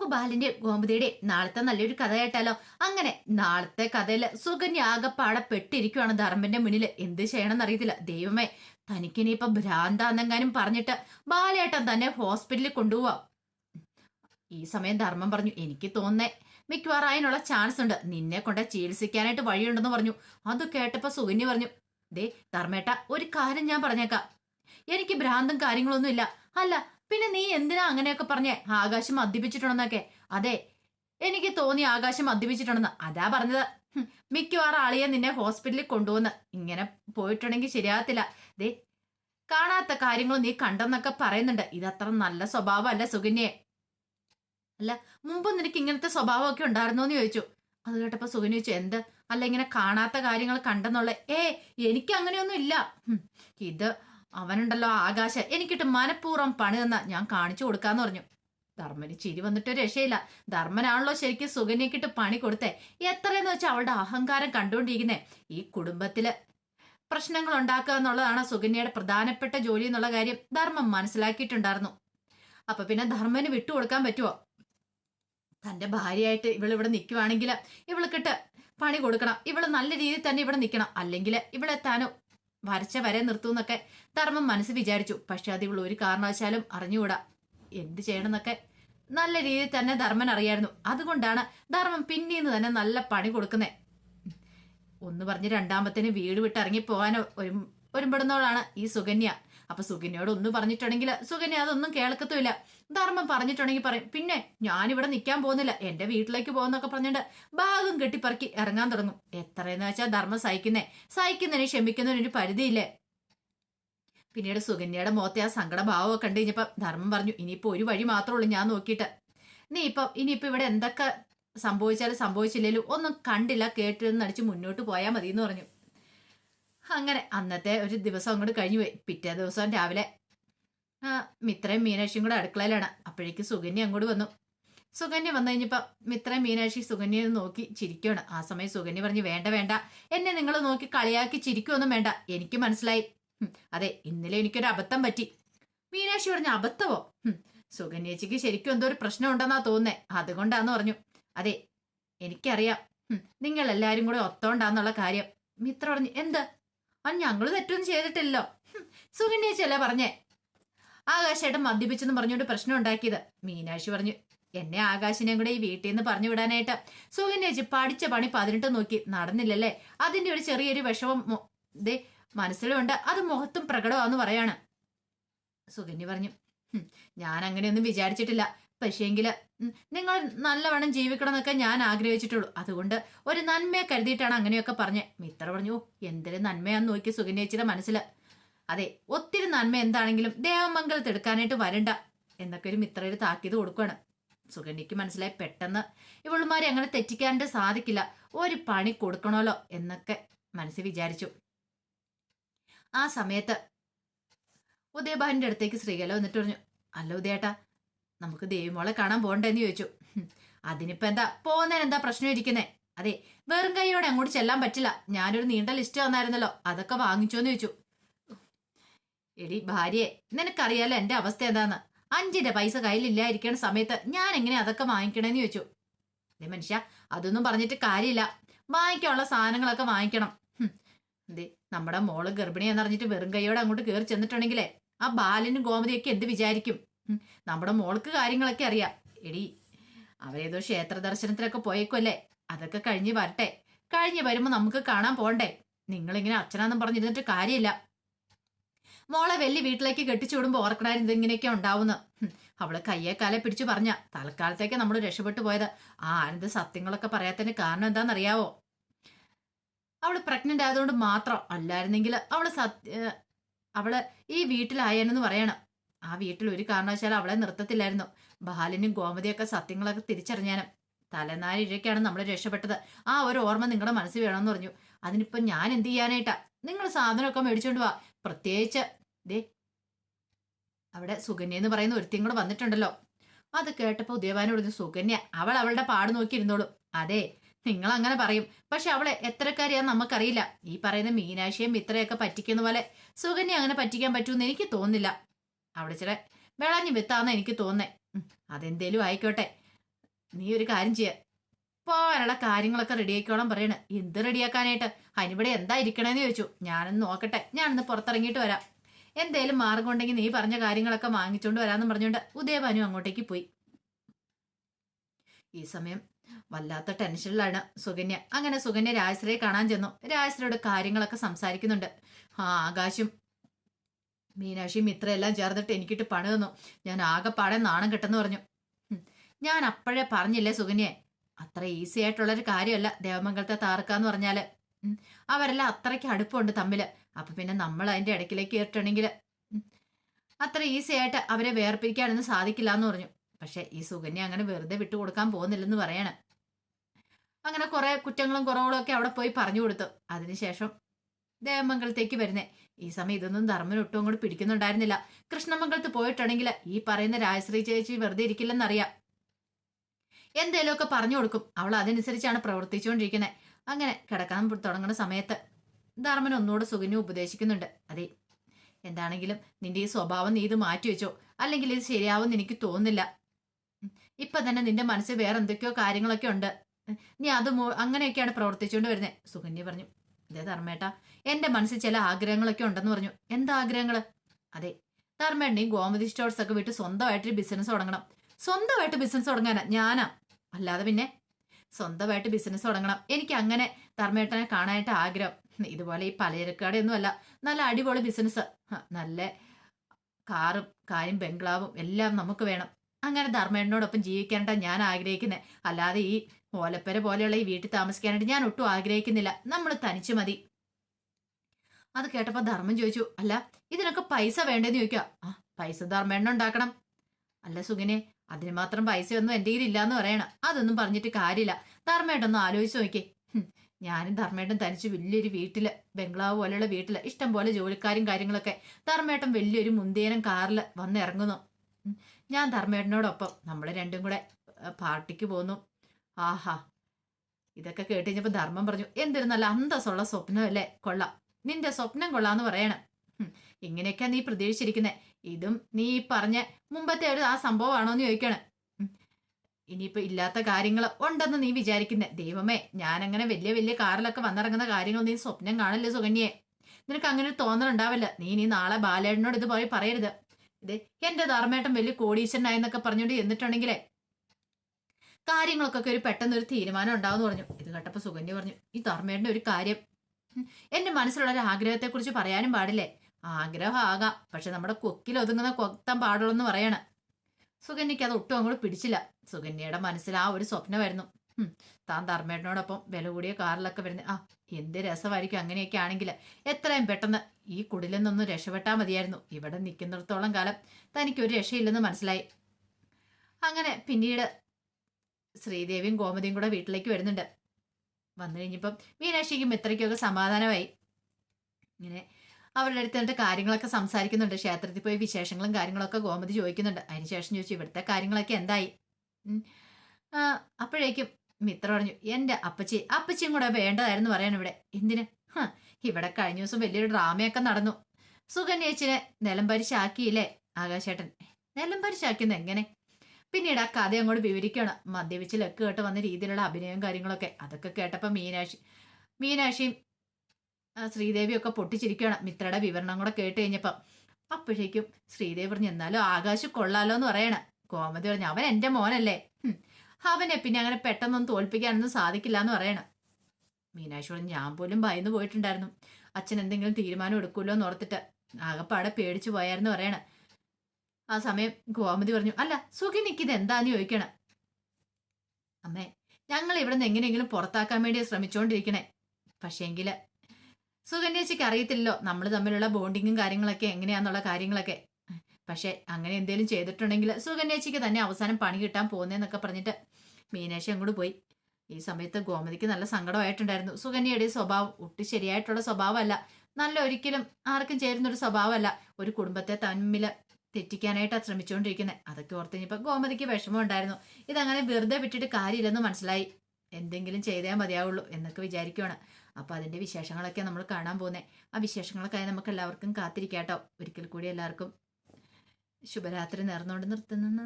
നമുക്ക് ബാലിന്റെ ഗോമതിയുടെ നാളത്തെ നല്ലൊരു കഥ കേട്ടാലോ അങ്ങനെ നാളത്തെ കഥയിൽ സുകന്യ ആകെപ്പാടെ പെട്ടിരിക്കുവാണ് ധർമ്മന്റെ മുന്നിൽ എന്ത് ചെയ്യണമെന്ന് അറിയത്തില്ല. ദൈവമേ തനിക്കിനിയിപ്പൊ ഭ്രാന്താന്നെങ്ങാനും പറഞ്ഞിട്ട് ബാലേട്ടൻ തന്നെ ഹോസ്പിറ്റലിൽ കൊണ്ടുപോവാം. ഈ സമയം ധർമ്മം പറഞ്ഞു എനിക്ക് തോന്നേ മിക്കവാറും അതിനുള്ള ചാൻസ് ഉണ്ട്. നിന്നെ കൊണ്ട് ചികിത്സിക്കാനായിട്ട് വഴിയുണ്ടെന്ന് പറഞ്ഞു. അത് കേട്ടപ്പോ സുകന്യ പറഞ്ഞു ദേ ധർമ്മേട്ട ഒരു കാര്യം ഞാൻ പറഞ്ഞേക്കാം. എനിക്ക് ഭ്രാന്തും കാര്യങ്ങളൊന്നും ഇല്ല അല്ല പിന്നെ നീ എന്തിനാ അങ്ങനെയൊക്കെ പറഞ്ഞേ? ആകാശം മദ്യപിച്ചിട്ടുണ്ടെന്നൊക്കെ. അതെ എനിക്ക് തോന്നി ആകാശം മദ്യപിച്ചിട്ടുണ്ടെന്ന്. അതാ പറഞ്ഞത്. മിക്കവാറും ആളിയെ നിന്നെ ഹോസ്പിറ്റലിൽ കൊണ്ടുവന്ന്. ഇങ്ങനെ പോയിട്ടുണ്ടെങ്കിൽ ശരിയാകത്തില്ല. ദേ കാണാത്ത കാര്യങ്ങൾ നീ കണ്ടെന്നൊക്കെ പറയുന്നുണ്ട്. ഇതത്ര നല്ല സ്വഭാവമല്ല സുകന്യെ. അല്ല മുമ്പ് നിനക്ക് ഇങ്ങനത്തെ സ്വഭാവമൊക്കെ ഉണ്ടായിരുന്നോ എന്ന് ചോദിച്ചു. അത് കേട്ടപ്പോ സുകന്യ ചോദിച്ചു എന്ത്? അല്ല ഇങ്ങനെ കാണാത്ത കാര്യങ്ങൾ കണ്ടെന്നുള്ള? ഏ എനിക്ക് അങ്ങനെയൊന്നും ഇല്ല. ഇത് അവനുണ്ടല്ലോ ആകാശ. എനിക്കിട്ട് മനഃപൂർവം പണി തന്ന ഞാൻ കാണിച്ചു കൊടുക്കാന്ന് പറഞ്ഞു. ധർമ്മന് ചിരി വന്നിട്ട് രക്ഷയില്ല. ധർമ്മനാണല്ലോ ശരിക്കും സുകന്യക്കിട്ട് പണി കൊടുത്തേ. എത്രയെന്ന് വെച്ചാൽ അവളുടെ അഹങ്കാരം കണ്ടുകൊണ്ടിരിക്കുന്നേ. ഈ കുടുംബത്തിൽ പ്രശ്നങ്ങൾ ഉണ്ടാക്കുക എന്നുള്ളതാണ് സുകന്യയുടെ പ്രധാനപ്പെട്ട ജോലി എന്നുള്ള കാര്യം ധർമ്മം മനസ്സിലാക്കിയിട്ടുണ്ടായിരുന്നു. അപ്പൊ പിന്നെ ധർമ്മന് വിട്ടുകൊടുക്കാൻ പറ്റുമോ തന്റെ ഭാര്യയായിട്ട് ഇവൾ ഇവിടെ നിൽക്കുവാണെങ്കിൽ ഇവൾക്കിട്ട് പണി കൊടുക്കണം. ഇവൾ നല്ല രീതിയിൽ തന്നെ ഇവിടെ നിൽക്കണം അല്ലെങ്കിൽ ഇവിടെ താനും വരച്ച വരെ നിർത്തുമെന്നൊക്കെ ധർമ്മം മനസ്സ് വിചാരിച്ചു. പക്ഷെ അത് ഒരു കാരണവശാലും അറിഞ്ഞുകൂടാ. എന്ത് ചെയ്യണമെന്നൊക്കെ നല്ല രീതിയിൽ തന്നെ ധർമ്മൻ അറിയായിരുന്നു. അതുകൊണ്ടാണ് ധർമ്മം പിന്നീന്ന് തന്നെ നല്ല പണി കൊടുക്കുന്നേ. ഒന്ന് പറഞ്ഞ് രണ്ടാമത്തേന് വീട് വിട്ട് ഇറങ്ങി പോകാൻ ഒരു ഒരുമ്പെടുന്നവളാണ് ഈ സുകന്യ. അപ്പൊ സുകന്യയോട് ഒന്ന് പറഞ്ഞിട്ടുണ്ടെങ്കിൽ സുഗന്യ അതൊന്നും കേൾക്കത്തുമില്ല. ധർമ്മം പറഞ്ഞിട്ടുണ്ടെങ്കിൽ പറയും പിന്നെ ഞാനിവിടെ നിൽക്കാൻ പോകുന്നില്ല എന്റെ വീട്ടിലേക്ക് പോകുന്നൊക്കെ പറഞ്ഞിട്ട് ഭാഗം കെട്ടിപ്പറക്കി ഇറങ്ങാൻ തുടങ്ങും. എത്രയെന്ന് വെച്ചാൽ ധർമ്മം സഹിക്കുന്നേ. സഹിക്കുന്നതിന് ക്ഷമിക്കുന്നതിന് ഒരു പരിധിയില്ലേ? പിന്നീട് സുകന്യയുടെ മുഖത്തെ ആ സങ്കടഭാവമൊക്കെ കണ്ടു കഴിഞ്ഞപ്പോ ധർമ്മം പറഞ്ഞു ഇനിയിപ്പോ ഒരു വഴി മാത്രമേ ഉള്ളൂ ഞാൻ നോക്കിയിട്ട്. നീ ഇപ്പൊ ഇനിയിപ്പോ ഇവിടെ എന്തൊക്കെ സംഭവിച്ചാലും സംഭവിച്ചില്ലെങ്കിലും ഒന്നും കണ്ടില്ല കേട്ടില്ലെന്ന് അടിച്ച് മുന്നോട്ട് പോയാൽ മതി എന്ന് പറഞ്ഞു. അങ്ങനെ അന്നത്തെ ഒരു ദിവസം അങ്ങോട്ട് കഴിഞ്ഞു പോയി. പിറ്റേ ദിവസം രാവിലെ മിത്രയും മീനാക്ഷിയും കൂടെ അടുക്കളയിലാണ്. അപ്പോഴേക്ക് സുഗന്യ അങ്ങോട്ട് വന്നു. സുഗന്യ വന്നു കഴിഞ്ഞപ്പോൾ മിത്രയും മീനാക്ഷി സുകന്യയെ നോക്കി ചിരിക്കുകയാണ് ആ സമയം സുഗന്യ പറഞ്ഞു വേണ്ട വേണ്ട. എന്നെ നിങ്ങൾ നോക്കി കളിയാക്കി ചിരിക്കുമൊന്നും വേണ്ട. എനിക്ക് മനസ്സിലായി. അതെ ഇന്നലെ എനിക്കൊരു അബദ്ധം പറ്റി. മീനാക്ഷി പറഞ്ഞു അബദ്ധമോ? സുകന്യച്ചിക്ക് ശരിക്കും എന്തോ ഒരു പ്രശ്നം ഉണ്ടെന്നാ തോന്നുന്നേ. അതുകൊണ്ടാന്ന് പറഞ്ഞു. അതെ എനിക്കറിയാം. നിങ്ങൾ എല്ലാവരും കൂടെ ഒത്തോണ്ടാന്നുള്ള കാര്യം. മിത്ര പറഞ്ഞു എന്ത്? ആ ഞങ്ങൾ തെറ്റൊന്നും ചെയ്തിട്ടില്ല. ഹും, സുകന്യേച്ചി പറഞ്ഞേ? ആകാശേട്ടൻ മദ്യപിച്ചെന്ന് പറഞ്ഞുകൊണ്ട് പ്രശ്നം ഉണ്ടാക്കിയത്. മീനാക്ഷി പറഞ്ഞു എന്നെ ആകാശിനെയും കൂടെ ഈ വീട്ടിൽ നിന്ന് പറഞ്ഞു വിടാനായിട്ട്. സുകന്യേച്ചി പഠിച്ച പണി പതിനെട്ട് നോക്കി. നടന്നില്ലല്ലേ? അതിന്റെ ഒരു ചെറിയൊരു വിഷമം ദേ മനസ്സിലുണ്ട്. അത് മുഖത്തും പ്രകടമാന്ന് പറയാണ്. സുകന്യ പറഞ്ഞു "ഹും, ഞാൻ അങ്ങനെയൊന്നും വിചാരിച്ചിട്ടില്ല. പക്ഷേങ്കിൽ ഉം, നിങ്ങൾ നല്ലവണ്ണം ജീവിക്കണം എന്നൊക്കെ ഞാൻ ആഗ്രഹിച്ചിട്ടുള്ളൂ. അതുകൊണ്ട് ഒരു നന്മയെ കരുതിയിട്ടാണ് അങ്ങനെയൊക്കെ പറഞ്ഞത് മിത്ര പറഞ്ഞു "ഓ, എന്തൊരു നന്മയാന്ന് നോക്കി സുഖനേച്ചിയുടെ മനസ്സിൽ അതെ ഒത്തിരി നന്മ എന്താണെങ്കിലും ദേവമംഗലത്ത് എടുക്കാനായിട്ട് വരണ്ട എന്നൊക്കെ ഒരു മിത്ര ഒരു താക്കീത് കൊടുക്കുകയാണ് സുകന്യക്ക് മനസ്സിലായി പെട്ടെന്ന് ഇവളുമാരെ അങ്ങനെ തെറ്റിക്കാണ്ട് സാധിക്കില്ല. ഒരു പണി കൊടുക്കണമല്ലോ എന്നൊക്കെ മനസ്സിൽ വിചാരിച്ചു. ആ സമയത്ത് ഉദയഭാന്റെ അടുത്തേക്ക് ശ്രീകല വന്നിട്ട് പറഞ്ഞു അല്ല ഉദയേട്ടാ നമുക്ക് ദേവിമോളെ കാണാൻ പോകണ്ടെന്ന് ചോദിച്ചു. "ഹും, അതിനിപ്പോ എന്താ? പോകുന്നതിന് എന്താ പ്രശ്നം ഇരിക്കുന്നേ? അതെ വെറും കൈയോടെ അങ്ങോട്ട് ചെല്ലാൻ പറ്റില്ല. ഞാനൊരു നീണ്ട ലിസ്റ്റ് വന്നായിരുന്നല്ലോ അതൊക്കെ വാങ്ങിച്ചോന്ന് ചോദിച്ചു. എടി ഭാര്യയെ നിനക്കറിയാലോ എന്റെ അവസ്ഥ എന്താന്ന്? അഞ്ചിന്റെ പൈസ കയ്യിലില്ലായിരിക്കണ സമയത്ത് ഞാൻ എങ്ങനെ അതൊക്കെ വാങ്ങിക്കണേന്ന് ചോദിച്ചു. അതെ മനുഷ്യ അതൊന്നും പറഞ്ഞിട്ട് കാര്യമില്ല. വാങ്ങിക്കാനുള്ള സാധനങ്ങളൊക്കെ വാങ്ങിക്കണം. എന്തേ നമ്മുടെ മോൾ ഗർഭിണി എന്നറിഞ്ഞിട്ട് വെറും കൈയോടെ അങ്ങോട്ട് കയറി ചെന്നിട്ടുണ്ടെങ്കിലേ ആ ബാലനും ഗോമതിയൊക്കെ എന്ത് വിചാരിക്കും? നമ്മുടെ മോൾക്ക് കാര്യങ്ങളൊക്കെ അറിയാം. എടി അവരേതോ ക്ഷേത്ര ദർശനത്തിലൊക്കെ പോയേക്കുമല്ലേ അതൊക്കെ കഴിഞ്ഞ് വരട്ടെ. കഴിഞ്ഞ് വരുമ്പോൾ നമുക്ക് കാണാൻ പോണ്ടേ? നിങ്ങളിങ്ങനെ അച്ഛനാന്നും പറഞ്ഞിരുന്നിട്ട് കാര്യമില്ല. മോളെ വലിയ വീട്ടിലേക്ക് കെട്ടിച്ചു വിടുമ്പോ ഓർക്കണായിരുന്നു ഇങ്ങനെയൊക്കെ ഉണ്ടാവുന്നു. അവൾ കയ്യെ കാലെ പിടിച്ചു പറഞ്ഞ തൽക്കാലത്തേക്ക് നമ്മൾ രക്ഷപ്പെട്ടു പോയത്. ആ ആനന്ദ് സത്യങ്ങളൊക്കെ പറയാത്തതിന് കാരണം എന്താണെന്നറിയാവോ? അവൾ പ്രഗ്നന്റ് ആയതുകൊണ്ട് മാത്രം അല്ലായിരുന്നെങ്കിൽ അവൾ സത്യ അവൾ ഈ വീട്ടിലായെന്ന് പറയണം. ആ വീട്ടിൽ ഒരു കാരണവശാലും അവളെ നിർത്തത്തില്ലായിരുന്നു. ബാലനും ഗോമതിയൊക്കെ സത്യങ്ങളൊക്കെ തിരിച്ചറിഞ്ഞാനും. തലനാരിഴയ്ക്കാണ് നമ്മൾ രക്ഷപ്പെട്ടത്. ആ ഒരു ഓർമ്മ നിങ്ങളുടെ മനസ്സിൽ വേണമെന്ന് പറഞ്ഞു. അതിനിപ്പോ ഞാൻ എന്ത് ചെയ്യാനായിട്ടാ? നിങ്ങൾ സാധനമൊക്കെ മേടിച്ചോണ്ട് വാ. പ്രത്യേകിച്ച് ദേ അവിടെ സുകന്യ എന്ന് പറയുന്ന ഒരുത്തിയും കൂടെ വന്നിട്ടുണ്ടല്ലോ. അത് കേട്ടപ്പോൾ ഉദയവാനോട് സുകന്യ അവൾ അവളുടെ പാട് നോക്കിയിരുന്നോളൂ. അതെ നിങ്ങൾ അങ്ങനെ പറയും. പക്ഷെ അവളെ എത്രക്കാരിയാന്ന് നമുക്കറിയില്ല. ഈ പറയുന്ന മീനാക്ഷിയും ഇത്രയൊക്കെ പറ്റിക്കുന്ന പോലെ സുകന്യ അങ്ങനെ പറ്റിക്കാൻ പറ്റുമെന്ന് എനിക്ക് തോന്നുന്നില്ല. അവിടെ ചില വിളഞ്ഞു വിത്താന്ന് എനിക്ക് തോന്നേ അതെന്തേലും ആയിക്കോട്ടെ. നീ ഒരു കാര്യം ചെയ്യ. പോകാനുള്ള കാര്യങ്ങളൊക്കെ റെഡിയാക്കോളം പറയണ്. എന്ത് റെഡിയാക്കാനായിട്ട്? അതിനിവിടെ എന്താ ഇരിക്കണേന്ന് ചോദിച്ചു. ഞാനൊന്ന് നോക്കട്ടെ. ഞാനൊന്ന് പുറത്തിറങ്ങിയിട്ട് വരാം. എന്തേലും മാർഗം ഉണ്ടെങ്കിൽ നീ പറഞ്ഞ കാര്യങ്ങളൊക്കെ വാങ്ങിച്ചോണ്ട് വരാന്ന് പറഞ്ഞുകൊണ്ട് ഉദയഭാനു അങ്ങോട്ടേക്ക് പോയി. ഈ സമയം വല്ലാത്ത ടെൻഷനിലാണ് സുകന്യ. അങ്ങനെ സുകന്യ രാജശ്രീയെ കാണാൻ ചെന്നു. രാജശ്രീയോട് കാര്യങ്ങളൊക്കെ സംസാരിക്കുന്നുണ്ട്. ആ ആകാശും മീനാക്ഷിയും ഇത്രയെല്ലാം ചേർന്നിട്ട് എനിക്കിട്ട് പണി തന്നു. ഞാൻ ആകെപ്പാടെ നാണം കിട്ടെന്ന് പറഞ്ഞു. ഞാൻ അപ്പോഴേ പറഞ്ഞില്ലേ സുകന്യെ? അത്ര ഈസി ആയിട്ടുള്ളൊരു കാര്യമല്ല ദേവമംഗലത്തെ താർക്കാന്ന് പറഞ്ഞാൽ. ഉം, അവരെല്ലാം അത്രയ്ക്ക് അടുപ്പമുണ്ട് തമ്മിൽ അപ്പൊ പിന്നെ നമ്മൾ അതിന്റെ ഇടയ്ക്കിലേക്ക് കയറിട്ടുണ്ടെങ്കിൽ അത്ര ഈസി ആയിട്ട് അവരെ വേർപിരിക്കാനൊന്നും സാധിക്കില്ല എന്ന് പറഞ്ഞു. പക്ഷെ ഈ സുകന്യ അങ്ങനെ വെറുതെ വിട്ടുകൊടുക്കാൻ പോകുന്നില്ലെന്ന് പറയണം. അങ്ങനെ കുറെ കുറ്റങ്ങളും കുറവുകളും ഒക്കെ അവിടെ പോയി പറഞ്ഞു കൊടുത്തു. അതിനുശേഷം ദേവമംഗലത്തേക്ക് വരുന്നേ. ഈ സമയം ഇതൊന്നും ധർമ്മന് ഒട്ടും അങ്ങോട്ട് പിടിക്കുന്നുണ്ടായിരുന്നില്ല. കൃഷ്ണമംഗലത്ത് പോയിട്ടുണ്ടെങ്കിൽ ഈ പറയുന്ന രാജശ്രീ ചേച്ചി വെറുതെ ഇരിക്കില്ലെന്നറിയാം. എന്തേലുമൊക്കെ പറഞ്ഞു കൊടുക്കും. അവൾ അതനുസരിച്ചാണ് പ്രവർത്തിച്ചുകൊണ്ടിരിക്കുന്നത് അങ്ങനെ കിടക്കാൻ തുടങ്ങുന്ന സമയത്ത് ധർമ്മൻ ഒന്നുകൂടെ സുഖിനെ ഉപദേശിക്കുന്നുണ്ട്. അതെ എന്താണെങ്കിലും നിന്റെ ഈ സ്വഭാവം നീ ഇത് മാറ്റി വെച്ചോ അല്ലെങ്കിൽ ഇത് ശരിയാവുമെന്ന് എനിക്ക് തോന്നുന്നില്ല. ഇപ്പൊ തന്നെ നിന്റെ മനസ്സിൽ വേറെ എന്തൊക്കെയോ കാര്യങ്ങളൊക്കെ ഉണ്ട്. നീ അത് അങ്ങനെയൊക്കെയാണ് പ്രവർത്തിച്ചുകൊണ്ട് വരുന്നത് സുകന്യ പറഞ്ഞു. അതെ ധർമ്മേട്ട എന്റെ മനസ്സിൽ ചില ആഗ്രഹങ്ങളൊക്കെ ഉണ്ടെന്ന് പറഞ്ഞു. എന്താ ആഗ്രഹങ്ങൾ അതെ ധർമ്മേട്ടനെയും ഗോമതി സ്റ്റോർസ് ഒക്കെ വിട്ട് സ്വന്തമായിട്ടൊരു ബിസിനസ് തുടങ്ങണം. സ്വന്തമായിട്ട് ബിസിനസ് തുടങ്ങാനാ ഞാനാ. അല്ലാതെ പിന്നെ സ്വന്തമായിട്ട് ബിസിനസ് തുടങ്ങണം. എനിക്ക് അങ്ങനെ ധർമ്മേട്ടനെ കാണാനായിട്ട് ആഗ്രഹം. ഇതുപോലെ ഈ പലചരക്കടയൊന്നും അല്ല. നല്ല അടിപൊളി ബിസിനസ് നല്ല കാറും കാര്യം ബംഗ്ലാവും എല്ലാം നമുക്ക് വേണം. അങ്ങനെ ധർമ്മേട്ടനോടൊപ്പം ജീവിക്കാനായിട്ടാണ് ഞാൻ ആഗ്രഹിക്കുന്നത് അല്ലാതെ ഈ ഓലപ്പര പോലെയുള്ള ഈ വീട്ടിൽ താമസിക്കാനായിട്ട് ഞാൻ ഒട്ടും ആഗ്രഹിക്കുന്നില്ല. നമ്മൾ തനിച്ചു മതി. അത് കേട്ടപ്പോ ധർമ്മം ചോദിച്ചു അല്ല ഇതിനൊക്കെ പൈസ വേണ്ടെന്ന് ചോദിക്കുക ആ പൈസ ധർമ്മേണ്ണ ഉണ്ടാക്കണം. അല്ല സുഖിനെ അതിന് മാത്രം പൈസയൊന്നും എന്റെ കയ്യിൽ ഇല്ലാന്ന് പറയണം. അതൊന്നും പറഞ്ഞിട്ട് കാര്യമില്ല. ധർമ്മേട്ടൊന്ന് ആലോചിച്ച് നോക്കിയേ. ഹും, ഞാനും ധർമ്മേട്ടൻ തനിച്ച് വലിയൊരു വീട്ടിൽ ബംഗ്ലാവ് പോലെയുള്ള വീട്ടിൽ ഇഷ്ടം പോലെ ജോലിക്കാരും കാര്യങ്ങളൊക്കെ. ധർമ്മേട്ടൻ വലിയൊരു മുന്തേനം കാറിൽ വന്നിറങ്ങുന്നു ഞാൻ ധർമ്മേട്ടനോടൊപ്പം നമ്മൾ രണ്ടും കൂടെ പാർട്ടിക്ക് പോന്നു ആഹാ. ഇതൊക്കെ കേട്ട് കഴിഞ്ഞപ്പോ ധർമ്മം പറഞ്ഞു എന്തൊരു അന്തസ്സുള്ള സ്വപ്നമല്ലേ കൊള്ളാം. നിന്റെ സ്വപ്നം കൊള്ളാന്ന് പറയണം. ഇങ്ങനെയൊക്കെ നീ പ്രതീക്ഷിച്ചിരിക്കുന്നെ. ഇതും നീ പറഞ്ഞ മുമ്പത്തെ ഒരു ആ സംഭവമാണോ എന്ന് ചോദിക്കണേ. ഉം. ഇനിയിപ്പോ ഇല്ലാത്ത കാര്യങ്ങൾ ഉണ്ടെന്ന് നീ വിചാരിക്കുന്നേ. ദൈവമേ ഞാൻ അങ്ങനെ വലിയ വലിയ കാറിലൊക്കെ വന്നിറങ്ങുന്ന കാര്യങ്ങൾ നീ സ്വപ്നം കാണല്ലേ സുകന്യെ? നിനക്ക് അങ്ങനെ ഒരു തോന്നലുണ്ടാവില്ല നീ ഇനി നാളെ ബാലേട്ടനോട് ഇത് പോയി പറയരുത്. ഇത് എന്റെ ധർമ്മേട്ടൻ വലിയ കോടീശ്വരനായെന്നൊക്കെ പറഞ്ഞുകൊണ്ട് എന്നിട്ടുണ്ടെങ്കിലേ കാര്യങ്ങൾക്കൊക്കെ ഒരു പെട്ടെന്ന് ഒരു തീരുമാനം ഉണ്ടാവും പറഞ്ഞു. ഇത് കേട്ടപ്പോ സുഗന്യ പറഞ്ഞു ഈ ധർമ്മേട്ടന്റെ ഒരു കാര്യം എന്റെ മനസ്സിലുള്ള ഒരു ആഗ്രഹത്തെ കുറിച്ച് പറയാനും പാടില്ലേ? ആഗ്രഹമാകാം പക്ഷെ നമ്മുടെ കൊക്കിൽ ഒതുങ്ങുന്ന കൊത്താൻ പാടുള്ളൂ പറയണ. സുഗന്യക്ക് അത് ഒട്ടും അങ്ങോട്ട് പിടിച്ചില്ല. സുകന്യയുടെ മനസ്സിൽ ആ ഒരു സ്വപ്നമായിരുന്നു താൻ ധർമ്മേട്ടനോടൊപ്പം വില കൂടിയ കാറിലൊക്കെ വരുന്നത് ആ എന്ത് രസമായിരിക്കും അങ്ങനെയൊക്കെ ആണെങ്കിൽ എത്രയും പെട്ടെന്ന് ഈ കുടിലിൽ നിന്നൊന്ന് രക്ഷപ്പെട്ടാൽ മതിയായിരുന്നു. ഇവിടെ നിൽക്കുന്നിടത്തോളം കാലം തനിക്കൊരു രക്ഷയില്ലെന്ന് മനസ്സിലായി. അങ്ങനെ പിന്നീട് ശ്രീദേവിയും ഗോമതിയും കൂടെ വീട്ടിലേക്ക് വരുന്നുണ്ട്. വന്നു കഴിഞ്ഞപ്പം മീനാക്ഷിക്കും മിത്രയ്ക്കൊക്കെ സമാധാനമായി. ഇങ്ങനെ അവരുടെ അടുത്ത് എന്നിട്ട് കാര്യങ്ങളൊക്കെ സംസാരിക്കുന്നുണ്ട്. ക്ഷേത്രത്തിൽ പോയി വിശേഷങ്ങളും കാര്യങ്ങളൊക്കെ ഗോമതി ചോദിക്കുന്നുണ്ട്. അതിനുശേഷം ചോദിച്ചു ഇവിടുത്തെ കാര്യങ്ങളൊക്കെ എന്തായി? അപ്പോഴേക്കും മിത്ര പറഞ്ഞു എന്റെ അപ്പച്ചി അപ്പച്ചിയും കൂടെ വേണ്ടതായിരുന്നു പറയാൻ ഇവിടെ. എന്തിന്? ഇവിടെ കഴിഞ്ഞ ദിവസം വലിയൊരു ഡ്രാമയൊക്കെ നടന്നു. സുകന്യേച്ചിനെ നിലംപരിശാക്കിയില്ലേ ആകാശേട്ടൻ? നിലംപരിശാക്കിയെന്ന് എങ്ങനെ? പിന്നീട് ആ കഥ അങ്ങോട്ട് വിവരിക്കുകയാണ്. മദ്യപിച്ച് ലക്ക് കേട്ട് വന്ന രീതിയിലുള്ള അഭിനയവും കാര്യങ്ങളൊക്കെ. അതൊക്കെ കേട്ടപ്പോൾ മീനാക്ഷി മീനാക്ഷിയും ശ്രീദേവിയൊക്കെ പൊട്ടിച്ചിരിക്കുകയാണ്. മിത്രയുടെ വിവരണം കൂടെ കേട്ട് കഴിഞ്ഞപ്പം അപ്പോഴേക്കും ശ്രീദേവി പറഞ്ഞു എന്നാലും ആകാശ് കൊള്ളാലോ എന്ന് പറയണ. കോമതി പറഞ്ഞു അവൻ എന്റെ മോനല്ലേ. അവനെ പിന്നെ അങ്ങനെ പെട്ടെന്നൊന്നും തോൽപ്പിക്കാനൊന്നും സാധിക്കില്ല എന്ന് പറയണം. മീനാക്ഷി പറഞ്ഞു ഞാൻ പോലും ഭയന്ന് പോയിട്ടുണ്ടായിരുന്നു. അച്ഛൻ എന്തെങ്കിലും തീരുമാനം എടുക്കുമല്ലോ എന്ന് ഓർത്തിട്ട് ആകപ്പാടെ പേടിച്ചു പോയായിരുന്നു പറയണ. ആ സമയം ഗോമതി പറഞ്ഞു അല്ല സുഖിനിക്ക് ഇത് എന്താന്ന് ചോദിക്കണം. അമ്മേ ഞങ്ങൾ ഇവിടെ നിന്ന് എങ്ങനെയെങ്കിലും പുറത്താക്കാൻ വേണ്ടി ശ്രമിച്ചുകൊണ്ടിരിക്കണേ പക്ഷേങ്കിൽ സുകന്യേച്ചിക്ക് അറിയത്തില്ലല്ലോ നമ്മൾ തമ്മിലുള്ള ബോണ്ടിങ്ങും കാര്യങ്ങളൊക്കെ എങ്ങനെയാന്നുള്ള കാര്യങ്ങളൊക്കെ. പക്ഷെ അങ്ങനെ എന്തെങ്കിലും ചെയ്തിട്ടുണ്ടെങ്കിൽ സുകന്യേച്ചിക്ക് തന്നെ അവസാനം പണി കിട്ടാൻ പോകുന്നതെന്നൊക്കെ പറഞ്ഞിട്ട് മീനാക്ഷി അങ്ങോട്ട് പോയി. ഈ സമയത്ത് ഗോമതിക്ക് നല്ല സങ്കടമായിട്ടുണ്ടായിരുന്നു. സുകന്യയുടെ സ്വഭാവം ഒട്ടും ശരിയായിട്ടുള്ള സ്വഭാവമല്ല. നല്ല ഒരിക്കലും ആർക്കും ചേരുന്നൊരു സ്വഭാവമല്ല. ഒരു കുടുംബത്തെ തമ്മിൽ തെറ്റിക്കാനായിട്ടാണ് ശ്രമിച്ചുകൊണ്ടിരിക്കുന്നത് അതൊക്കെ ഓർത്ത് കഴിഞ്ഞപ്പോൾ ഗോമതിക്ക് വിഷമം ഉണ്ടായിരുന്നു ഇതങ്ങനെ വെറുതെ വിട്ടിട്ട് കാര്യമില്ലെന്ന് മനസ്സിലായി. എന്തെങ്കിലും ചെയ്തേ മതിയാവുള്ളൂ എന്നൊക്കെ വിചാരിക്കുവാണ്. അപ്പോൾ അതിന്റെ വിശേഷങ്ങളൊക്കെ നമ്മൾ കാണാൻ പോകുന്നത് ആ വിശേഷങ്ങളൊക്കെ നമുക്ക് എല്ലാവർക്കും കാത്തിരിക്കാട്ടോ. ഒരിക്കൽ കൂടി എല്ലാവർക്കും ശുഭരാത്രി നേർന്നുകൊണ്ട് നിർത്തുന്നു.